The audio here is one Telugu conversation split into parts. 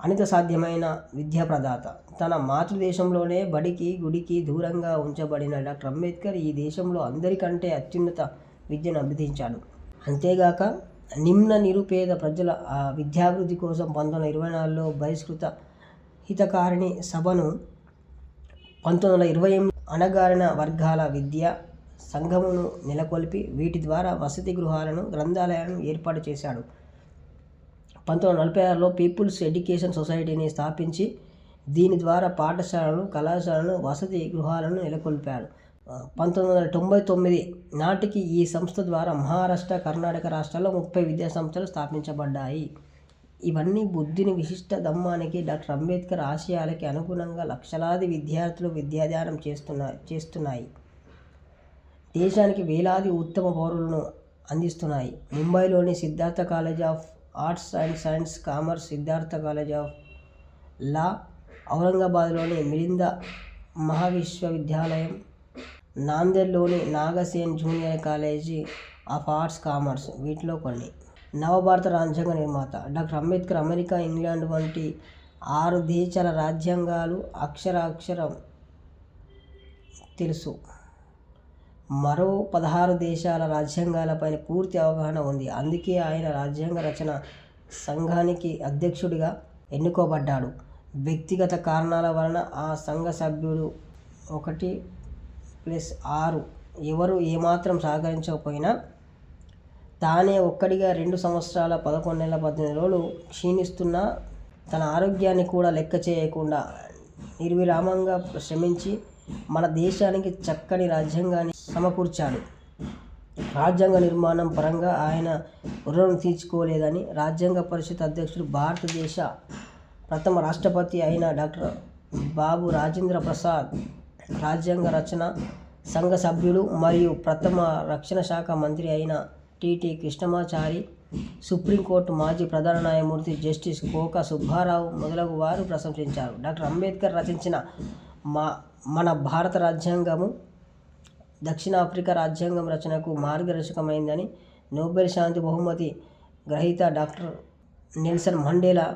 అనిత సాధ్యమైన విద్యా ప్రదాత తన మాతృదేశంలోనే బడికి గుడికి దూరంగా ఉంచబడిన డాక్టర్ అంబేద్కర్ ఈ దేశంలో అందరికంటే అత్యున్నత విద్యను అభ్యర్థించాడు. అంతేగాక నిమ్న నిరుపేద ప్రజల ఆ, విద్యాభివృద్ధి కోసం పంతొమ్మిది వందల ఇరవై నాలుగులో బహిష్కృత హితకారిణి సభను పంతొమ్మిది వందల ఇరవై ఎనిమిది అణగారిన వర్గాల విద్య సంఘమును నెలకొల్పి వీటి ద్వారా వసతి గృహాలను గ్రంథాలయాలను ఏర్పాటు చేశాడు. పంతొమ్మిది వందల నలభై ఆరులో పీపుల్స్ ఎడ్యుకేషన్ సొసైటీని స్థాపించి దీని ద్వారా పాఠశాలలు కళాశాలను వసతి గృహాలను నెలకొల్పాడు పంతొమ్మిది వందల తొంభై తొమ్మిది నాటికి ఈ సంస్థ ద్వారా మహారాష్ట్ర కర్ణాటక రాష్ట్రాల్లో ముప్పై విద్యా సంస్థలు స్థాపించబడ్డాయి. ఇవన్నీ బుద్ధిని విశిష్ట దమ్మానికి డాక్టర్ అంబేద్కర్ ఆశయాలకి అనుగుణంగా లక్షలాది విద్యార్థులు విద్యాధ్యానం చేస్తున్నా చేస్తున్నాయి. దేశానికి వేలాది ఉత్తమ పౌరులను అందిస్తున్నాయి. ముంబైలోని Siddhartha college of arts and science commerce Siddhartha college of law ఔరంగాబాద్లోని Milinda మహావిశ్వవిద్యాలయం నాందేడ్లోని Nagasen junior college of arts commerce. వీటిలో కొన్ని. నవభారత రాజ్యాంగ నిర్మాత డాక్టర్ అంబేద్కర్ అమెరికా ఇంగ్లాండ్ వంటి ఆరు దేశాల రాజ్యాంగాలు అక్షరాక్షరం తెలుసు. మరో పదహారు దేశాల రాజ్యాంగాలపైన పూర్తి అవగాహన ఉంది. అందుకే ఆయన రాజ్యాంగ రచన సంఘానికి అధ్యక్షుడిగా ఎన్నుకోబడ్డాడు. వ్యక్తిగత కారణాల వలన ఆ సంఘ సభ్యుడు ఒకటి ప్లస్ ఆరు ఎవరు ఏమాత్రం సహకరించకపోయినా తానే ఒక్కడిగా రెండు సంవత్సరాల పదకొండు నెలల పద్దెనిమిది రోజులు క్షీణిస్తున్న తన ఆరోగ్యాన్ని కూడా లెక్క చేయకుండా నిర్విరామంగా శ్రమించి మన దేశానికి చక్కని రాజ్యాంగాన్ని సమకూర్చాడు. రాజ్యాంగ నిర్మాణం పరంగా ఆయన రుణం తీర్చుకోలేదని రాజ్యాంగ పరిషత్ అధ్యక్షుడు భారతదేశ ప్రథమ రాష్ట్రపతి అయిన డాక్టర్ బాబు రాజేంద్ర ప్రసాద్ రాజ్యాంగ రచన సంఘ సభ్యుడు మరియు ప్రథమ రక్షణ శాఖ మంత్రి అయిన టిటి కృష్ణమాచారి సుప్రీంకోర్టు మాజీ ప్రధాన న్యాయమూర్తి జస్టిస్ కోక సుబ్బారావు మొదలగు వారు ప్రశంసించారు. డాక్టర్ అంబేద్కర్ రచించిన మా మన భారత రాజ్యాంగము దక్షిణాఫ్రికా రాజ్యాంగం రచనకు మార్గదర్శకమైందని నోబెల్ శాంతి బహుమతి గ్రహీత డాక్టర్ నెల్సన్ మండేలా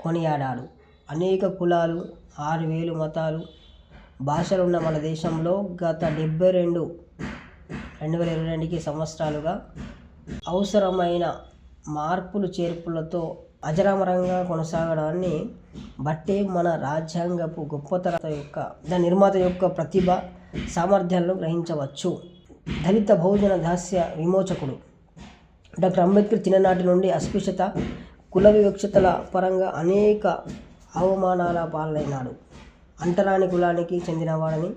కొనియాడాడు. అనేక కులాలు ఆరు వేలు మతాలు భాషలున్న మన దేశంలో గత డెబ్బై రెండు రెండు వేల ఇరవై రెండుకి సంవత్సరాలుగా అవసరమైన మార్పులు చేర్పులతో అజరామరంగా కొనసాగడాన్ని బట్టే మన రాజ్యాంగపు గొప్పతనత యొక్క దాని నిర్మాత యొక్క ప్రతిభ సామర్థ్యాలను గ్రహించవచ్చు. దళిత బహుజన దాస్య విమోచకుడు. డాక్టర్ అంబేద్కర్ చిన్ననాటి నుండి అస్పృశ్యత కుల వివక్షతల పరంగా అనేక అవమానాల పాలైనాడు. అంటరాని కులానికి చెందినవాడని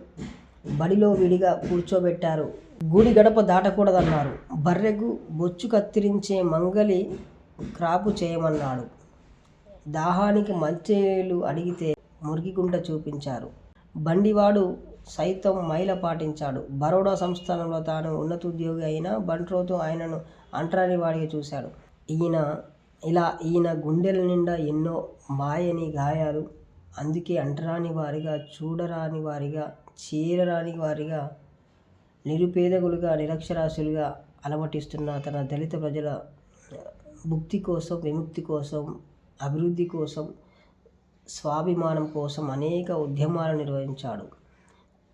బడిలో విడిగా కూర్చోబెట్టారు. గుడి గడప దాటకూడదన్నారు. బర్రెకు బొచ్చు కత్తిరించే మంగలి క్రాపు చేయమన్నాడు. దాహానికి మంచేలు అడిగితే మురికిగుంట చూపించారు. బండివాడు సైతం మైల పాటించాడు. బరోడా సంస్థానంలో తాను ఉన్నతోద్యోగి అయిన బంట్రోతో ఆయనను అంటరాని వాడిగా చూశాడు. ఈయన ఇలా ఈయన గుండెల నిండా ఎన్నో మాయని గాయాలు. అందుకే అంటరాని వారిగా చూడరాని వారిగా చీరరాని వారిగా నిరుపేదకులుగా నిరక్షరాస్యులుగా అలమటిస్తున్న తన దళిత ప్రజల ముక్తి కోసం విముక్తి కోసం అభివృద్ధి కోసం స్వాభిమానం కోసం అనేక ఉద్యమాలు నిర్వహించాడు.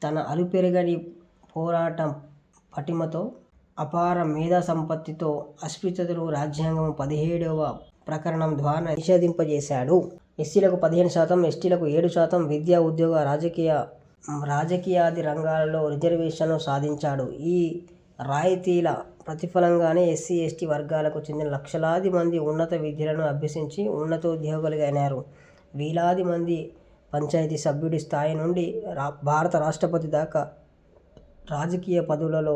తన అలుపెరగని పోరాటం పటిమతో అపార మేధా సంపత్తితో అస్పృశ్యతలు రాజ్యాంగం పదిహేడవ ప్రకరణం ద్వారా నిషేధింపజేశాడు. ఎస్సీలకు పదిహేను శాతం ఎస్టీలకు ఏడు శాతం విద్యా ఉద్యోగ రాజకీయ రాజకీయాది రంగాలలో రిజర్వేషన్లు సాధించాడు. ఈ రాయితీల ప్రతిఫలంగానే ఎస్సీ ఎస్టీ వర్గాలకు చెందిన లక్షలాది మంది ఉన్నత విద్యలను అభ్యసించి ఉన్నతోద్యోగులుగా అయినారు వేలాది మంది పంచాయతీ సభ్యుడి స్థాయి నుండి రా భారత రాష్ట్రపతి దాకా రాజకీయ పదవులలో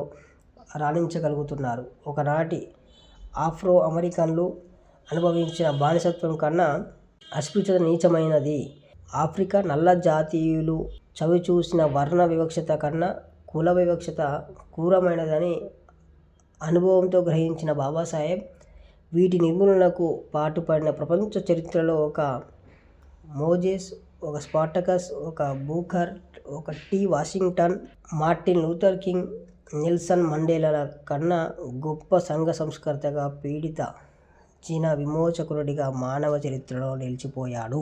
రాణించగలుగుతున్నారు. ఒకనాటి ఆఫ్రో అమెరికన్లు అనుభవించిన బానిసత్వం కన్నా అస్పృశ్యత నీచమైనది. ఆఫ్రికా నల్ల జాతీయులు చవి చూసిన వర్ణ వివక్షత కన్నా కుల వివక్షత క్రూరమైనదని అనుభవంతో గ్రహించిన బాబాసాహెబ్ వీటి నిర్మూలనకు పాటుపడిన ప్రపంచ చరిత్రలో ఒక మోజెస్ ఒక స్పాటకస్ ఒక బూకర్ ఒక T Washington Martin Luther King Nelson మండేలాల కన్నా గొప్ప సంఘ సంస్కర్తగా పీడిత చిన విమోచకుడిగా మానవ చరిత్రలో నిలిచిపోయాడు.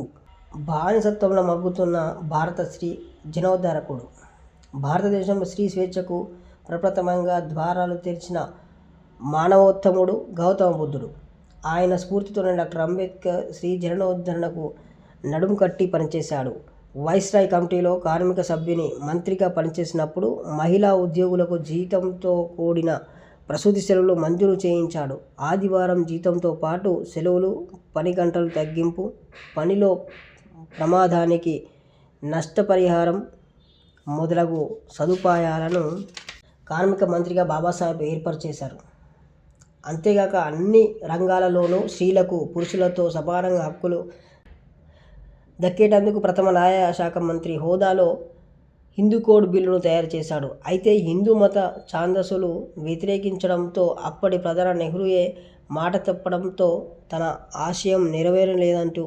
బానిసత్వంలో మగ్గుతున్న భారత స్త్రీ జనోద్ధారకుడు. భారతదేశంలో స్త్రీ స్వేచ్ఛకు ప్రప్రథమంగా ద్వారాలు తెరిచిన మానవోత్తముడు గౌతమ బుద్ధుడు. ఆయన స్ఫూర్తితోనే డాక్టర్ అంబేద్కర్ స్త్రీ జనోద్ధరణకు నడుము కట్టి పనిచేశాడు. వైస్రాయ్ కమిటీలో కార్మిక సభ్యుని మంత్రిగా పనిచేసినప్పుడు మహిళా ఉద్యోగులకు జీతంతో కూడిన ప్రసూతి సెలవులు మంజూరు చేయించాడు. ఆదివారం జీతంతో పాటు సెలవులు పని గంటలు తగ్గింపు పనిలో ప్రమాదానికి నష్టపరిహారం మొదలగు సదుపాయాలను కార్మిక మంత్రిగా బాబాసాహెబ్ ఏర్పాటు చేశారు అంతేగాక అన్ని రంగాలలోనూ స్త్రీలకు పురుషులతో సమానంగా హక్కులు దక్కేటందుకు ప్రథమ న్యాయ శాఖ మంత్రి హోదాలో హిందూ కోడ్ బిల్లును తయారు చేశాడు. అయితే హిందూ మత ఛాందసులు వ్యతిరేకించడంతో అప్పటి ప్రధాని నెహ్రూయే మాట తప్పడంతో తన ఆశయం నెరవేరలేదంటూ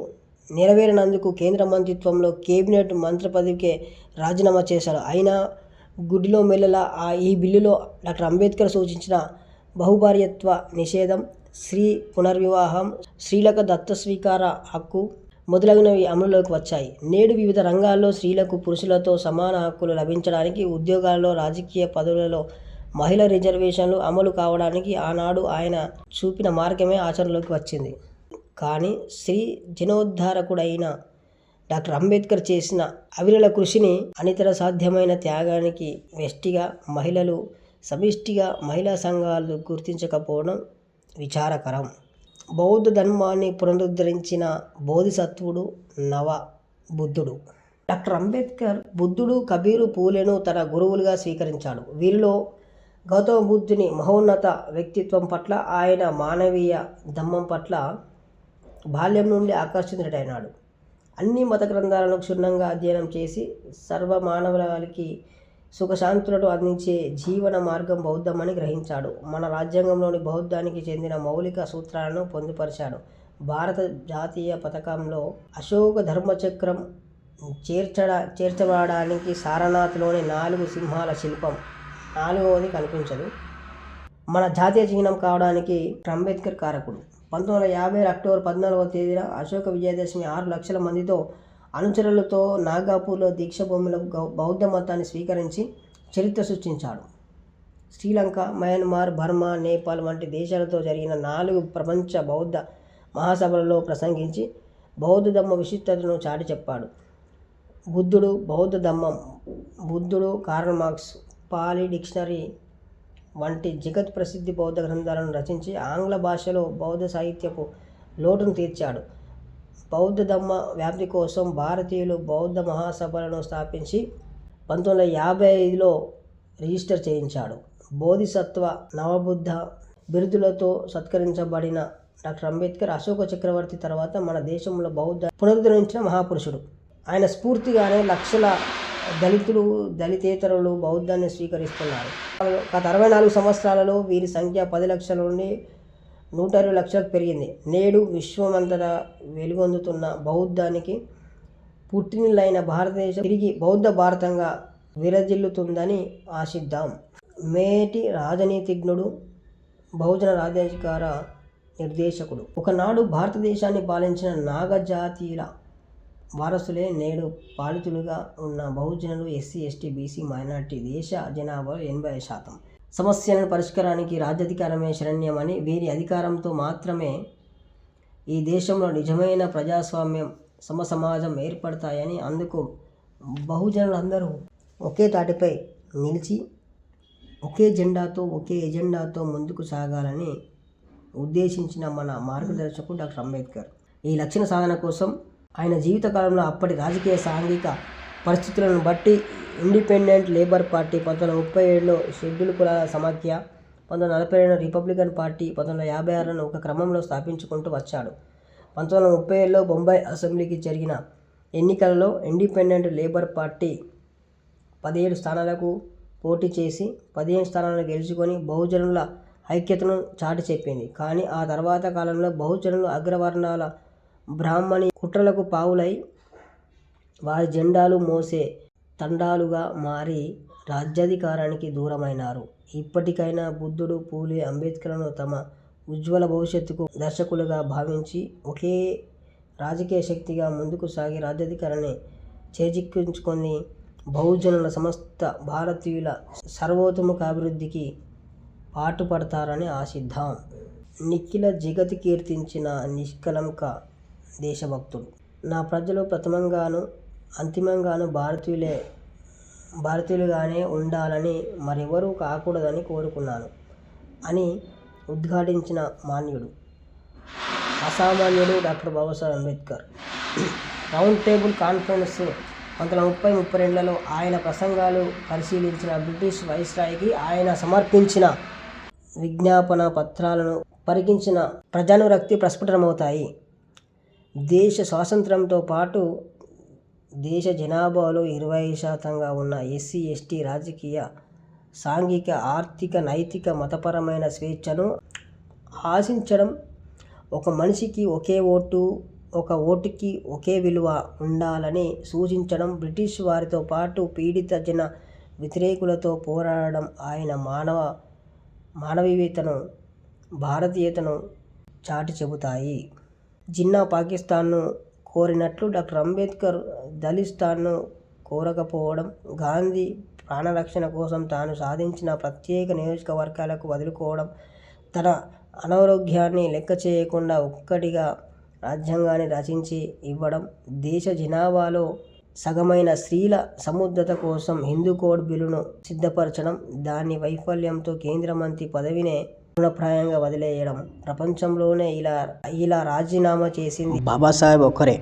నెరవేరినందుకు కేంద్ర మంత్రిత్వంలో కేబినెట్ మంత్రి పదవికే రాజీనామా చేశాడు అయినా గుడిలో మెల్లలా ఆ ఈ బిల్లులో డాక్టర్ అంబేద్కర్ సూచించిన బహుభార్యత్వ నిషేధం స్త్రీ పునర్వివాహం స్త్రీలకు దత్త స్వీకార హక్కు మొదలగునవి అమలులోకి వచ్చాయి. నేడు వివిధ రంగాల్లో స్త్రీలకు పురుషులతో సమాన హక్కులు లభించడానికి ఉద్యోగాల్లో రాజకీయ పదవులలో మహిళ రిజర్వేషన్లు అమలు కావడానికి ఆనాడు ఆయన చూపిన మార్గమే ఆచరణలోకి వచ్చింది. కానీ స్త్రీ జనోద్ధారకుడైన డాక్టర్ అంబేద్కర్ చేసిన అవిరళ కృషిని అనితర సాధ్యమైన త్యాగానికి వెష్టిగా మహిళలు సమిష్టిగా మహిళా సంఘాలు గుర్తించకపోవడం విచారకరం. బౌద్ధ ధర్మాన్ని పునరుద్ధరించిన బోధిసత్వుడు నవ బుద్ధుడు. డాక్టర్ అంబేద్కర్ బుద్ధుడు కబీరు పూలెను తన గురువులుగా స్వీకరించాడు. వీరిలో గౌతమ బుద్ధుని మహోన్నత వ్యక్తిత్వం పట్ల ఆయన మానవీయ ధమ్మం పట్ల బాల్యం నుండి ఆకర్షితుడైనాడు. అన్ని మత గ్రంథాలను క్షుణ్ణంగా అధ్యయనం చేసి సర్వ మానవులకి సుఖశాంతులను అందించే జీవన మార్గం బౌద్ధమని గ్రహించాడు. మన రాజ్యాంగంలోని బౌద్ధానికి చెందిన మౌలిక సూత్రాలను పొందుపరిచాడు. భారత జాతీయ పథకంలో అశోక ధర్మచక్రం చేర్చడ చేర్చబడడానికి సారనాథ్లోని నాలుగు సింహాల శిల్పం నాలుగవది కనిపించదు. మన జాతీయ చిహ్నం కావడానికి అంబేద్కర్ కారకుడు. పంతొమ్మిది వందల యాభై అక్టోబర్ పద్నాలుగవ తేదీన అశోక విజయదశమి ఆరు లక్షల మందితో అనుచరులతో నాగాపూర్లో దీక్షభూమిలో గౌ బౌద్ధ మతాన్ని స్వీకరించి చరిత్ర సృష్టించాడు. శ్రీలంక మయన్మార్ బర్మా నేపాల్ వంటి దేశాలతో జరిగిన నాలుగు ప్రపంచ బౌద్ధ మహాసభలలో ప్రసంగించి బౌద్ధ ధమ్మ విశిష్టతను చాటి చెప్పాడు. బుద్ధుడు బౌద్ధ ధమ్మం బుద్ధుడు కార్ల్ మార్క్స్ పాలి డిక్షనరీ వంటి జగత్ ప్రసిద్ధి బౌద్ధ గ్రంథాలను రచించి ఆంగ్ల భాషలో బౌద్ధ సాహిత్యపు లోటును తీర్చాడు. బౌద్ధ ధమ్మ వ్యాప్తి కోసం భారతీయులు బౌద్ధ మహాసభలను స్థాపించి పంతొమ్మిది వందల యాభై ఐదులో రిజిస్టర్ చేయించాడు. బోధిసత్వ నవబుద్ధ బిరుదులతో సత్కరించబడిన డాక్టర్ అంబేద్కర్ అశోక చక్రవర్తి తర్వాత మన దేశంలో బౌద్ధ పునరుద్ధరించిన మహాపురుషుడు. ఆయన స్ఫూర్తిగానే లక్షల దళితులు దళితేతరులు బౌద్ధాన్ని స్వీకరిస్తున్నారు. గత అరవై నాలుగు సంవత్సరాలలో వీరి సంఖ్య పది లక్షల నుండి నూట ఇరవై లక్షలకు పెరిగింది. నేడు విశ్వమంతటా వెలుగొందుతున్న బౌద్ధానికి పుట్టినిల్లైన భారతదేశం తిరిగి బౌద్ధ భారతంగా విరజిల్లుతుందని ఆశిద్దాం. మేటి రాజనీతిజ్ఞుడు బహుజన రాజ్యాధికార నిర్దేశకుడు. ఒకనాడు భారతదేశాన్ని పాలించిన నాగజాతీయుల వారసులే నేడు పాలితులుగా ఉన్న బహుజనులు ఎస్సీ ఎస్టీ బీసీ మైనార్టీ దేశ జనాభాలో ఎనభై శాతం. సమస్యలను పరిష్కారానికి రాజ్యాధికారమే శరణ్యమని వీరి అధికారంతో మాత్రమే ఈ దేశంలో నిజమైన ప్రజాస్వామ్యం సమసమాజం ఏర్పడతాయని అందుకు బహుజనులందరూ ఒకే తాటిపై నిలిచి ఒకే జెండాతో ఒకే ఎజెండాతో ముందుకు సాగాలని ఉద్దేశించిన మన మార్గదర్శకుడు డాక్టర్ అంబేద్కర్. ఈ లక్ష్య సాధన కోసం ఆయన జీవితకాలంలో అప్పటి రాజకీయ సాంఘిక పరిస్థితులను బట్టి ఇండిపెండెంట్ లేబర్ పార్టీ పంతొమ్మిది వందల ముప్పై ఏడులో షెడ్యూల్ కులాల సమాఖ్య పంతొమ్మిది నలభై ఏడులో రిపబ్లికన్ పార్టీ పంతొమ్మిది వందల యాభై ఆరులో ఒక క్రమంలో స్థాపించుకుంటూ వచ్చాడు. పంతొమ్మిది వందల ముప్పై ఏడులో బొంబాయి అసెంబ్లీకి జరిగిన ఎన్నికలలో ఇండిపెండెంట్ లేబర్ పార్టీ పదిహేడు స్థానాలకు పోటీ చేసి పదిహేను స్థానాలను గెలుచుకొని బహుజనుల ఐక్యతను చాటి చెప్పింది కానీ ఆ తర్వాత కాలంలో బహుజనులు అగ్రవర్ణాల బ్రాహ్మణి కుట్రలకు పావులై వారి జెండాలు మోసే తండాలుగా మారి రాజ్యాధికారానికి దూరమైనారు. ఇప్పటికైనా బుద్ధుడు పూలే అంబేద్కర్ను తమ ఉజ్వల భవిష్యత్తుకు దర్శకులుగా భావించి ఒకే రాజకీయ శక్తిగా ముందుకు సాగి రాజ్యాధికారాన్ని చేజిక్కించుకొని బహుజనుల సమస్త భారతీయుల సర్వోతముఖాభివృద్ధికి పాటుపడతారని ఆశిద్దాం. నిఖిల జగతి కీర్తించిన నిష్కలంక దేశభక్తుడు. నా ప్రజలు ప్రథమంగాను అంతిమంగాను భారతీయులే భారతీయులుగానే ఉండాలని మరెవరూ కాకూడదని కోరుకున్నాను అని ఉద్ఘాటించిన మాన్యుడు అసామాన్యుడు doctor Babasaheb Ambedkar. Round table conference పంతొమ్మిది ముప్పై ముప్పై రెండులలో ఆయన ప్రసంగాలు పరిశీలించిన బ్రిటిష్ వైస్రాయికి ఆయన సమర్పించిన విజ్ఞాపన పత్రాలను పరికించిన ప్రజానురక్తి ప్రస్ఫుటమవుతాయి. దేశ స్వాతంత్రంతో పాటు దేశ జనాభాలో ఇరవై శాతంగా ఉన్న ఎస్సీ ఎస్టీ రాజకీయ సాంఘిక ఆర్థిక నైతిక మతపరమైన స్వేచ్ఛను ఆశించడం ఒక మనిషికి ఒకే ఓటు ఒక ఓటుకి ఒకే విలువ ఉండాలని సూచించడం బ్రిటిష్ వారితో పాటు పీడిత జన వ్యతిరేకులతో పోరాడడం ఆయన మానవ మానవీయతను భారతీయతను చాటి చెబుతాయి జిన్నా పాకిస్తాన్ను కోరినట్లు డాక్టర్ అంబేద్కర్ దళిస్తాన్ను కోరకపోవడం గాంధీ ప్రాణరక్షణ కోసం తాను సాధించిన ప్రత్యేక నియోజకవర్గాలకు వదులుకోవడం తన అనారోగ్యాన్ని లెక్క చేయకుండా ఒక్కటిగా రాజ్యాంగాన్ని రచించి ఇవ్వడం దేశ జనాభాలో సగమైన స్త్రీల సముద్రత కోసం హిందూ కోడ్ బిల్లును సిద్ధపరచడం దాని వైఫల్యంతో కేంద్ర మంత్రి పదవినే తృణప్రాయంగా వదిలేయడం. ప్రపంచంలోనే ఇలా ఇలా రాజీనామా చేసింది బాబాసాహెబ్ ఒక్కరే.